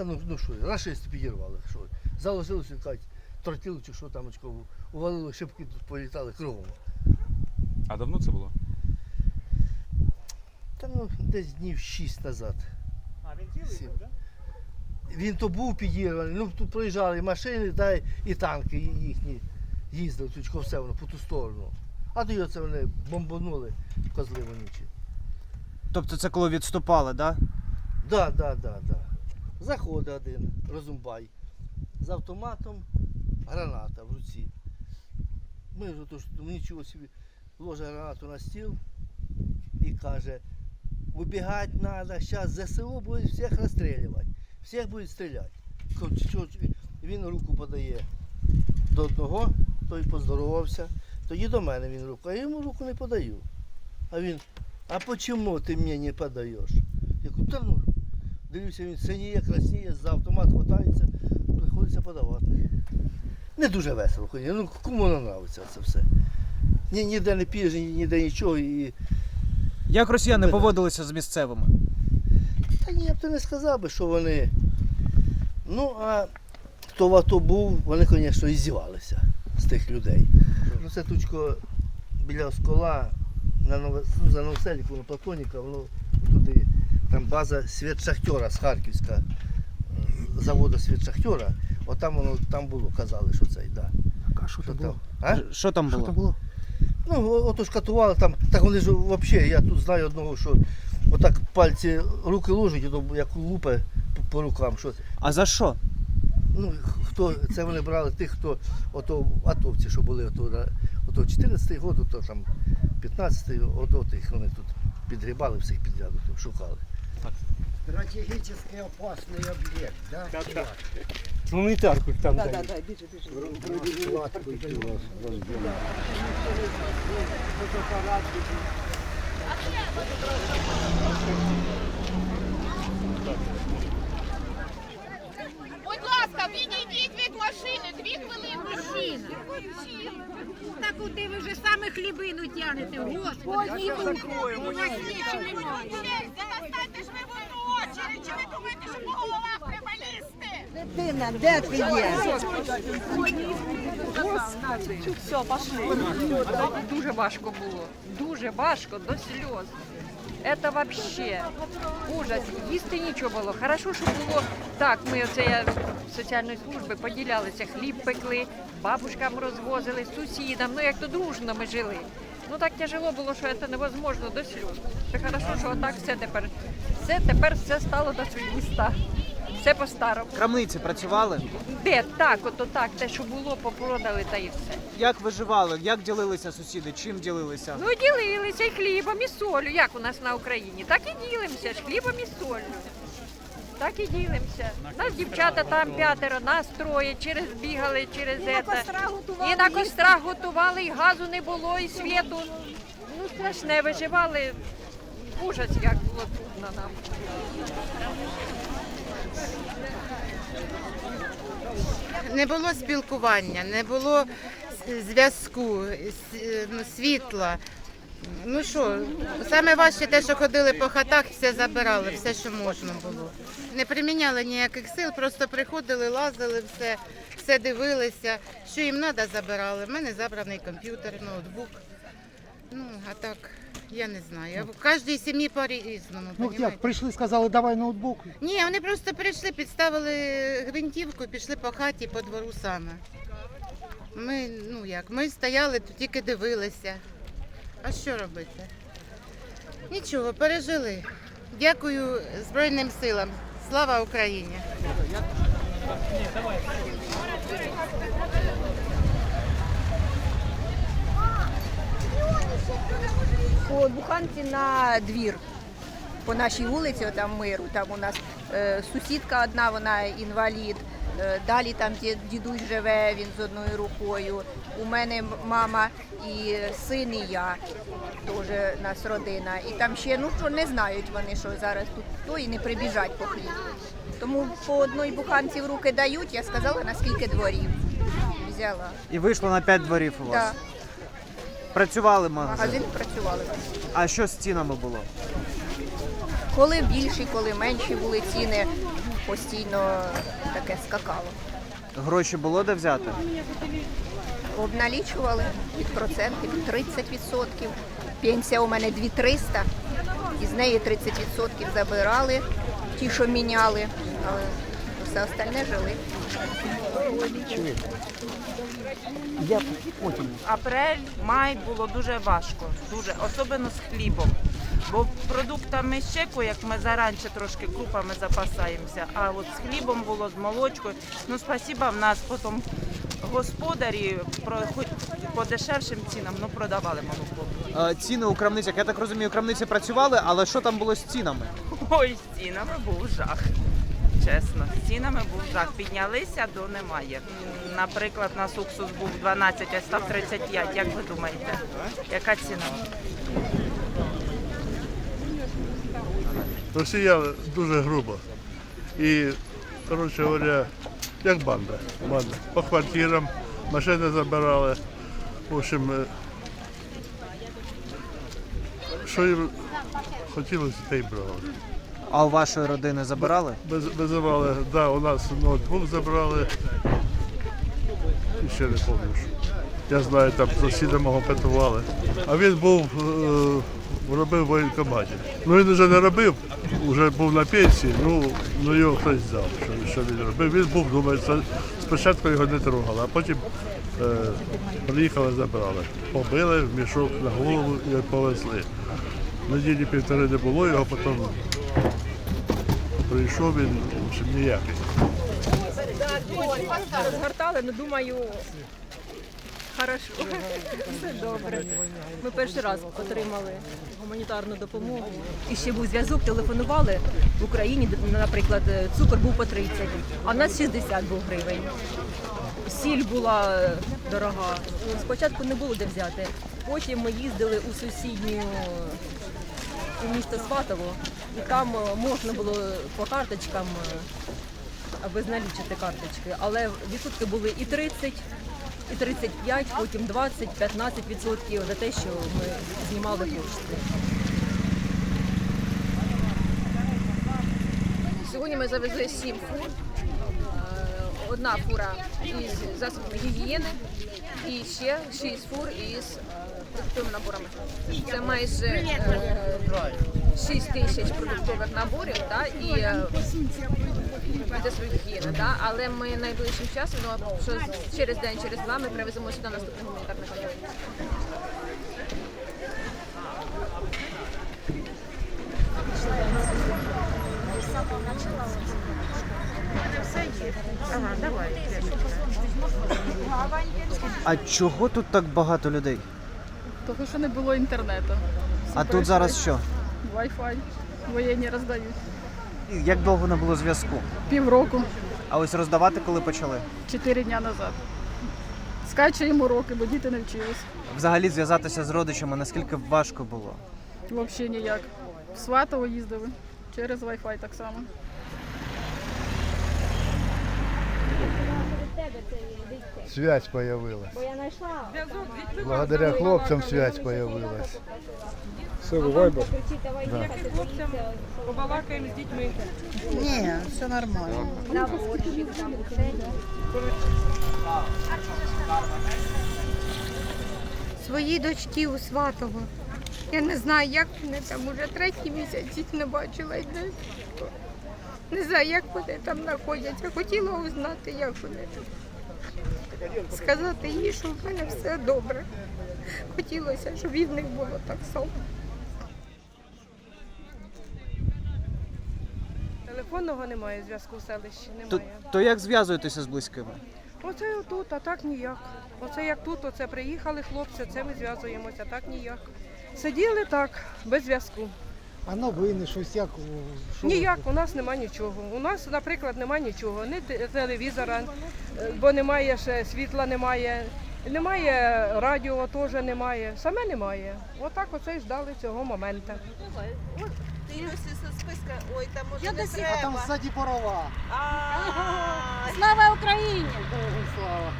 Та ну, ну що, рашисти підірвали, що. Залишилося, кажуть, тротіли чи що там очко, увалили шибки, тут політали кругом. А давно це було? Та ну, десь днів шість назад. А, він цілий Сім. був, так? Він то був підірваний, ну тут проїжджали і машини, та й- і танки їхні їздили тут все воно по ту сторону. А тоді оце вони бомбанули козли вонючі. Тобто це коли відступали, да? Да, да, да, да. Заходить один розумбай з автоматом, граната в руці. Ми ж то ж ну, нічого собі ложить гранату на стіл і каже, вибігати треба, зараз ЗСУ буде всіх розстрілювати, всіх будуть стріляти. Він руку подає до одного, той поздоровався, тоді до мене він руку, а я йому руку не подаю. А він, а чому ти мені не подаєш? Я кажу, та ну, дивлюся, він синіє, красіє, за автомат хватається, приходиться подавати. Не дуже весело, ну кому не нравиться це все. Ні, ніде не п'єш, ні- ніде нічого. І... Як росіяни Да-да. поводилися з місцевими? Та ні, я б то не сказав би, що вони. Ну, а хто в АТО був, вони, звісно, і здівалися з тих людей. Ну, це тучко біля Оскола, на Нове... ну, за Новоселіку, на Платоніка, воно там база Світшахтера з Харківська, е, заводу Світшахтера, от там воно там було, казали, що це, да. А що там було? А? Що там Що там було? Ну, ото ж катували там, так вони ж взагалі, я тут знаю одного, що отак пальці, руки ложать, як лупе по, по рукам. Що, А за що? ну, хто, це вони брали тих, хто ото атовці, що були ото, ото 14-й год, ото там 15-й, ото тих вони тут підгрібали всіх підряд, шукали. Стратегически опасный объект, да? Так, так. Гуманітарку там Да, дають. да, да, біжи, біжи. Кладку раз разбили. Будь ласка, відійдіть від машини, дві хвилини. Та куди ви вже саме хлібину тягнете, господи? У нас нічого немає. Застаньте ж ви в очередь, чи ви думаєте, що по головах треба лізти? Дитина, де ти є? Все, пошли. Дуже важко було. Дуже важко до сльоз. Це вообще ужас. Їсти нічого було. Хорошо, що було так. Ми оце соціальної служби поділялися, хліб пекли, бабушкам розвозили, сусідам. Ну як то дружно ми жили. Ну так тяжело було, що це невозможно до сльоз. Це хорошо, що отак все тепер. Все тепер все стало до свої міста. Все по-старому. Крамниці працювали? Де так, ото так, те, що було, попродали та і все. Як виживали? Як ділилися сусіди? Чим ділилися? Ну ділилися і хлібом, і солью, як у нас на Україні. Так і ділимося ж хлібом і солью. Так і ділимося. Нас дівчата там п'ятеро, нас троє, через бігали, через І це. кострах І на кострах готували, і газу не було, і світу. Ну страшне, виживали. Ужас, як було трудно нам. Не було спілкування, не було зв'язку, ну, світла. Ну що, саме важче те, що ходили по хатах, все забирали, все, що можна було. Не приміняли ніяких сил, просто приходили, лазили, все, все дивилися. Що їм треба, забирали. У мене забраний комп'ютер, ноутбук. Ну, а так, я не знаю. В кожній сім'ї по-різному. Ну понімаєте? як, прийшли, сказали, давай ноутбук. Ні, вони просто прийшли, підставили гвинтівку і пішли по хаті, по двору саме. Ми, ну як, ми стояли, тут тільки дивилися. А що робити? Нічого, пережили. Дякую Збройним силам. Слава Україні! По буханці на двір. По нашій вулиці, там миру, там у нас е, сусідка одна, вона інвалід. Е, далі там дідусь живе, він з одною рукою. У мене мама і син, і я. Теж нас родина. І там ще, ну що не знають вони, що зараз тут хто і не прибіжать по хліб. Тому по одній буханці в руки дають, я сказала, наскільки дворів. Взяла. І вийшло на 5 дворів у вас. Так, Працювали магазин. магазин працювали. А що з цінами було? Коли більші, коли менші були ціни. постійно таке скакало. Гроші було де взяти? Обналічували від процентів 30%. Пенсія у мене 2300, із неї 30% забирали, ті, що міняли, але все остальне жили. Апрель, май було дуже важко, дуже, особливо з хлібом. Бо продуктами щеку, як ми заранче трошки крупами запасаємося, а от з хлібом було, з молочкою. Ну, спасіба, в нас потім господарі про, хоч по дешевшим цінам ну, продавали молоко. Е, Ціни у крамницях, я так розумію, крамниці працювали, але що там було з цінами? Ой, з цінами був жах. Чесно, з цінами був жах. Піднялися до немає. Наприклад, нас уксус був 12, а став 35. Як ви думаєте, яка ціна? Росія дуже грубо. І, коротше говоря, як банда. банда. По квартирам машини забирали. В общем, е, що їм хотілося, те й брали. А у вашої родини забирали? Без, визивали, да, у нас ноутбук забрали. І ще не пам'ятаю. Я знаю, там сусіда мого катували. А він був, е, робив в воєнкоматі. Ну він вже не робив, вже був на пенсії, ну, ну його хтось взяв, що, що він робив. Він був, думаю, спочатку його не трогали, а потім е, приїхали, забрали. Побили в мішок на голову і повезли. Неділі півтори не було, його потім прийшов він в ніякий. Розгортали, ну думаю, хорошо, все добре. Ми перший раз отримали гуманітарну допомогу. І ще був зв'язок, телефонували в Україні, наприклад, цукор був по 30, а в нас 60 був гривень. Сіль була дорога. Спочатку не було де взяти. Потім ми їздили у сусідню у місто Сватово, і там е, можна було по карточкам визналічити безналічити карточки, але відсотки були і 30, і 35, потім 20, 15 відсотків за те, що ми знімали кошти. Сьогодні ми завезли сім фур. Е, Одна фура із засобами гігієни і ще шість фур із продуктовими наборами. Це майже е, 6 тисяч продуктових наборів да, і е, гігієни. Да, але ми найближчим часом, ну, що через день, через два ми привеземо сюди наступний гуманітарний конвой. Ага, давай. А чого тут так багато людей? Того, що не було інтернету. А тут зараз що? Wi-Fi воєнні роздають. Як довго не було зв'язку? Півроку, А ось роздавати коли почали? чотири дня назад. Скачуємо уроки, бо діти не вчились. Взагалі зв'язатися з родичами, наскільки важко було? Взагалі ніяк. В Сватово їздили через Wi-Fi так само. Связь появилась. Благодаря хлопцам связь появилась. Побалакаємо з дітьми. Ні, все нормально. Своїй дочці у Сватово. Я не знаю, як вони там уже третій місяць їх не бачила. і Не, не знаю, як вони там знаходяться. Хотіла узнати, як вони там. Сказати їй, що в мене все добре. Хотілося, щоб і в них було так само. Телефонного немає зв'язку в селищі, То, то як зв'язуєтеся з близькими? Оце отут, а так ніяк. Оце як тут, оце приїхали хлопці, це ми зв'язуємося, так ніяк. Сиділи так, без зв'язку. А новини, щось як. що- Ніяк, у нас нема нічого. У нас, наприклад, нема нічого, ні телевізора, е, бо немає ще світла, немає, немає радіо, теж немає. Саме немає. Отак оце й ждали цього моменту. А там ззаді порова. Слава Україні! Слава.